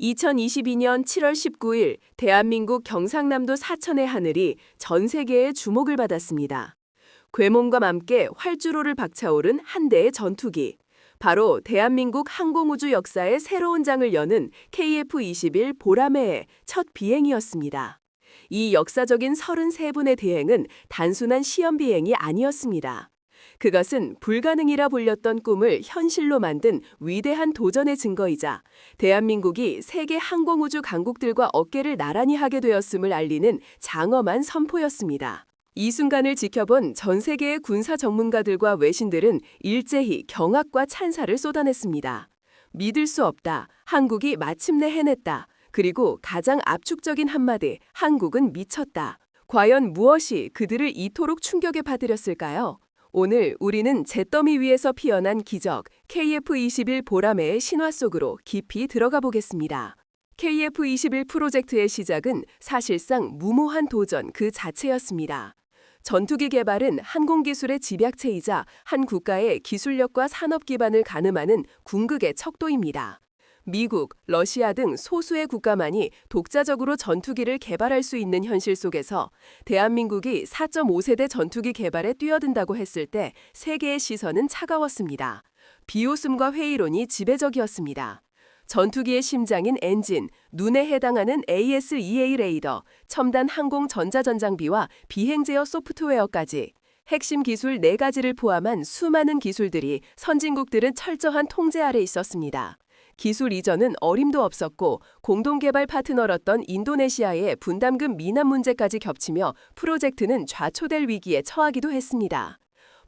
2022년 7월 19일 대한민국 경상남도 사천의 하늘이 전 세계의 주목을 받았습니다. 괴몬과 함께 활주로를 박차오른 한 대의 전투기. 바로 대한민국 항공우주 역사의 새로운 장을 여는 KF-21 보라매의 첫 비행이었습니다. 이 역사적인 33분의 대행은 단순한 시험 비행이 아니었습니다. 그것은 불가능이라 불렸던 꿈을 현실로 만든 위대한 도전의 증거이자 대한민국이 세계 항공우주 강국들과 어깨를 나란히 하게 되었음을 알리는 장엄한 선포였습니다. 이 순간을 지켜본 전 세계의 군사 전문가들과 외신들은 일제히 경악과 찬사를 쏟아냈습니다. 믿을 수 없다. 한국이 마침내 해냈다. 그리고 가장 압축적인 한마디, 한국은 미쳤다. 과연 무엇이 그들을 이토록 충격에 파뜨렸을까요? 오늘 우리는 잿더미 위에서 피어난 기적 KF-21 보라매의 신화 속으로 깊이 들어가 보겠습니다. KF-21 프로젝트의 시작은 사실상 무모한 도전 그 자체였습니다. 전투기 개발은 항공기술의 집약체이자 한 국가의 기술력과 산업 기반을 가늠하는 궁극의 척도입니다. 미국, 러시아 등 소수의 국가만이 독자적으로 전투기를 개발할 수 있는 현실 속에서 대한민국이 4.5세대 전투기 개발에 뛰어든다고 했을 때 세계의 시선은 차가웠습니다. 비웃음과 회의론이 지배적이었습니다. 전투기의 심장인 엔진, 눈에 해당하는 AS-EA 레이더, 첨단 항공 전자전장비와 비행 제어 소프트웨어까지 핵심 기술 4가지를 포함한 수많은 기술들이 선진국들은 철저한 통제 아래 있었습니다. 기술 이전은 어림도 없었고 공동개발 파트너였던 인도네시아의 분담금 미납 문제까지 겹치며 프로젝트는 좌초될 위기에 처하기도 했습니다.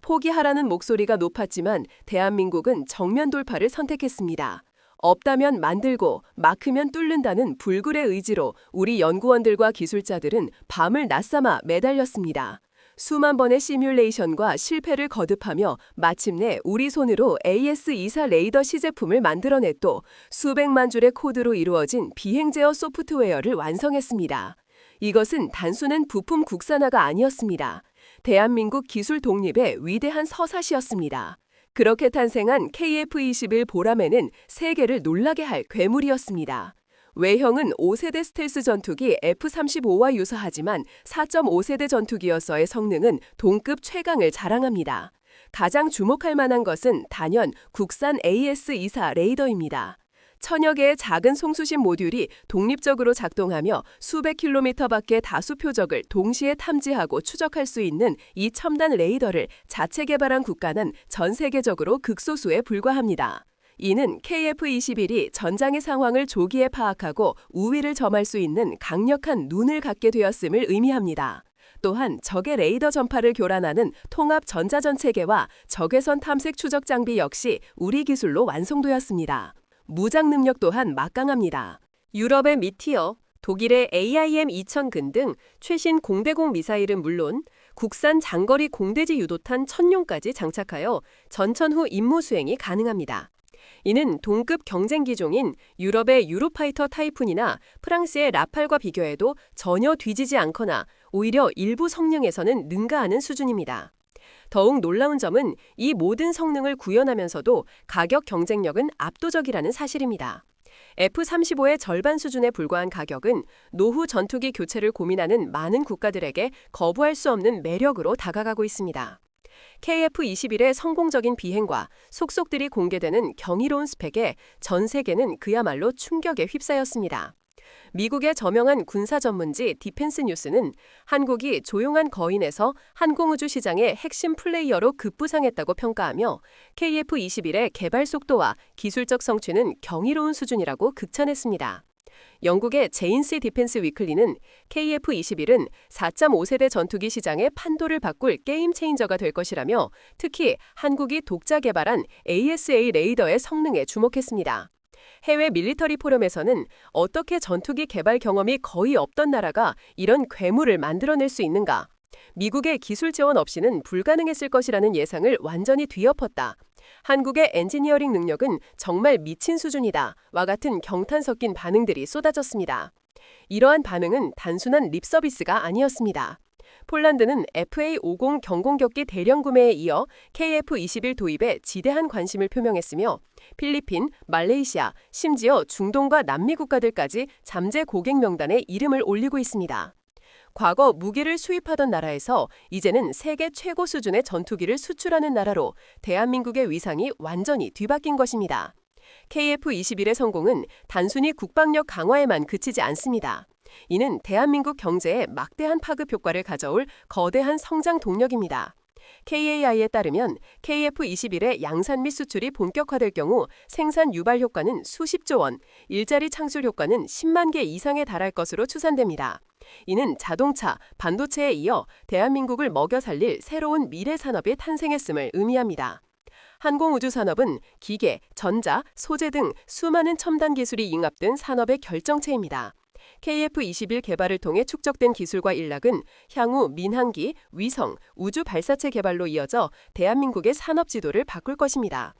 포기하라는 목소리가 높았지만 대한민국은 정면 돌파를 선택했습니다. 없다면 만들고 막으면 뚫는다는 불굴의 의지로 우리 연구원들과 기술자들은 밤을 낮삼아 매달렸습니다. 수만 번의 시뮬레이션과 실패를 거듭하며 마침내 우리 손으로 AS-24 레이더 시제품을 만들어냈고 수백만 줄의 코드로 이루어진 비행 제어 소프트웨어를 완성했습니다. 이것은 단순한 부품 국산화가 아니었습니다. 대한민국 기술 독립의 위대한 서사시였습니다. 그렇게 탄생한 KF-21 보라매는 세계를 놀라게 할 괴물이었습니다. 외형은 5세대 스텔스 전투기 F-35와 유사하지만 4.5세대 전투기여서의 성능은 동급 최강을 자랑합니다. 가장 주목할 만한 것은 단연 국산 AS-24 레이더입니다. 천여 개의 작은 송수신 모듈이 독립적으로 작동하며 수백 킬로미터 밖의 다수 표적을 동시에 탐지하고 추적할 수 있는 이 첨단 레이더를 자체 개발한 국가는 전 세계적으로 극소수에 불과합니다. 이는 KF-21이 전장의 상황을 조기에 파악하고 우위를 점할 수 있는 강력한 눈을 갖게 되었음을 의미합니다. 또한 적의 레이더 전파를 교란하는 통합 전자전 체계와 적외선 탐색 추적 장비 역시 우리 기술로 완성되었습니다. 무장 능력 또한 막강합니다. 유럽의 미티어, 독일의 AIM-2000근 등 최신 공대공 미사일은 물론 국산 장거리 공대지 유도탄 천룡까지 장착하여 전천 후 임무 수행이 가능합니다. 이는 동급 경쟁 기종인 유럽의 유로파이터 타이푼이나 프랑스의 라팔과 비교해도 전혀 뒤지지 않거나 오히려 일부 성능에서는 능가하는 수준입니다. 더욱 놀라운 점은 이 모든 성능을 구현하면서도 가격 경쟁력은 압도적이라는 사실입니다. F-35의 절반 수준에 불과한 가격은 노후 전투기 교체를 고민하는 많은 국가들에게 거부할 수 없는 매력으로 다가가고 있습니다. KF-21의 성공적인 비행과 속속들이 공개되는 경이로운 스펙에 전 세계는 그야말로 충격에 휩싸였습니다. 미국의 저명한 군사 전문지 디펜스 뉴스는 한국이 조용한 거인에서 항공우주 시장의 핵심 플레이어로 급부상했다고 평가하며 KF-21의 개발 속도와 기술적 성취는 경이로운 수준이라고 극찬했습니다. 영국의 제인스 디펜스 위클리는 KF-21은 4.5세대 전투기 시장의 판도를 바꿀 게임 체인저가 될 것이라며 특히 한국이 독자 개발한 ASA 레이더의 성능에 주목했습니다. 해외 밀리터리 포럼에서는 어떻게 전투기 개발 경험이 거의 없던 나라가 이런 괴물을 만들어낼 수 있는가? 미국의 기술 지원 없이는 불가능했을 것이라는 예상을 완전히 뒤엎었다. 한국의 엔지니어링 능력은 정말 미친 수준이다. 와 같은 경탄 섞인 반응들이 쏟아졌습니다. 이러한 반응은 단순한 립 서비스가 아니었습니다. 폴란드는 FA50 경공격기 대량 구매에 이어 KF21 도입에 지대한 관심을 표명했으며 필리핀, 말레이시아, 심지어 중동과 남미 국가들까지 잠재 고객 명단에 이름을 올리고 있습니다. 과거 무기를 수입하던 나라에서 이제는 세계 최고 수준의 전투기를 수출하는 나라로 대한민국의 위상이 완전히 뒤바뀐 것입니다. KF-21의 성공은 단순히 국방력 강화에만 그치지 않습니다. 이는 대한민국 경제에 막대한 파급 효과를 가져올 거대한 성장 동력입니다. KAI에 따르면 KF-21의 양산 및 수출이 본격화될 경우 생산 유발 효과는 수십조 원, 일자리 창출 효과는 10만 개 이상에 달할 것으로 추산됩니다. 이는 자동차, 반도체에 이어 대한민국을 먹여 살릴 새로운 미래 산업이 탄생했음을 의미합니다. 항공우주 산업은 기계, 전자, 소재 등 수많은 첨단 기술이 융합된 산업의 결정체입니다. KF-21 개발을 통해 축적된 기술과 인락은 향후 민항기, 위성, 우주 발사체 개발로 이어져 대한민국의 산업 지도를 바꿀 것입니다.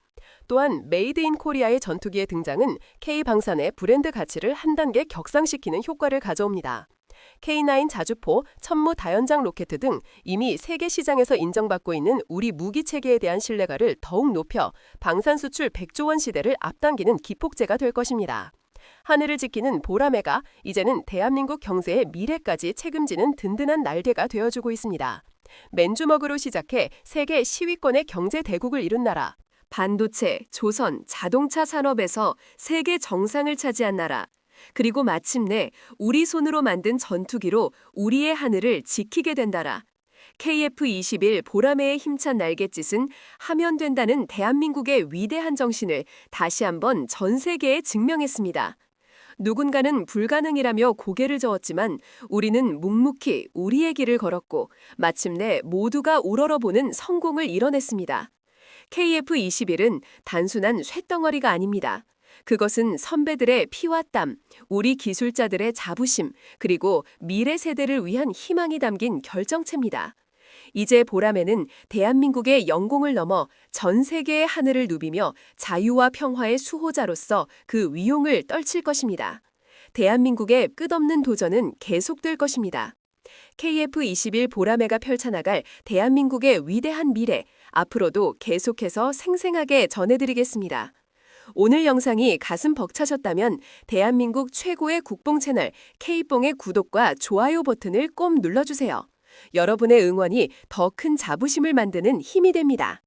또한 메이드 인 코리아의 전투기의 등장은 K방산의 브랜드 가치를 한 단계 격상시키는 효과를 가져옵니다. K9 자주포, 천무 다연장 로켓 등 이미 세계 시장에서 인정받고 있는 우리 무기 체계에 대한 신뢰가를 더욱 높여 방산 수출 100조 원 시대를 앞당기는 기폭제가 될 것입니다. 하늘을 지키는 보라매가 이제는 대한민국 경제의 미래까지 책임지는 든든한 날개가 되어주고 있습니다. 맨주먹으로 시작해 세계 10위권의 경제 대국을 이룬 나라. 반도체, 조선, 자동차 산업에서 세계 정상을 차지한 나라. 그리고 마침내 우리 손으로 만든 전투기로 우리의 하늘을 지키게 된다라. KF-21 보라매의 힘찬 날갯짓은 하면 된다는 대한민국의 위대한 정신을 다시 한번 전 세계에 증명했습니다. 누군가는 불가능이라며 고개를 저었지만 우리는 묵묵히 우리의 길을 걸었고 마침내 모두가 우러러보는 성공을 이뤄냈습니다. KF-21은 단순한 쇳덩어리가 아닙니다. 그것은 선배들의 피와 땀, 우리 기술자들의 자부심, 그리고 미래 세대를 위한 희망이 담긴 결정체입니다. 이제 보라매는 대한민국의 영공을 넘어 전 세계의 하늘을 누비며 자유와 평화의 수호자로서 그 위용을 떨칠 것입니다. 대한민국의 끝없는 도전은 계속될 것입니다. KF-21 보라매가 펼쳐나갈 대한민국의 위대한 미래, 앞으로도 계속해서 생생하게 전해드리겠습니다. 오늘 영상이 가슴 벅차셨다면 대한민국 최고의 국뽕 채널 K뽕의 구독과 좋아요 버튼을 꼭 눌러주세요. 여러분의 응원이 더 큰 자부심을 만드는 힘이 됩니다.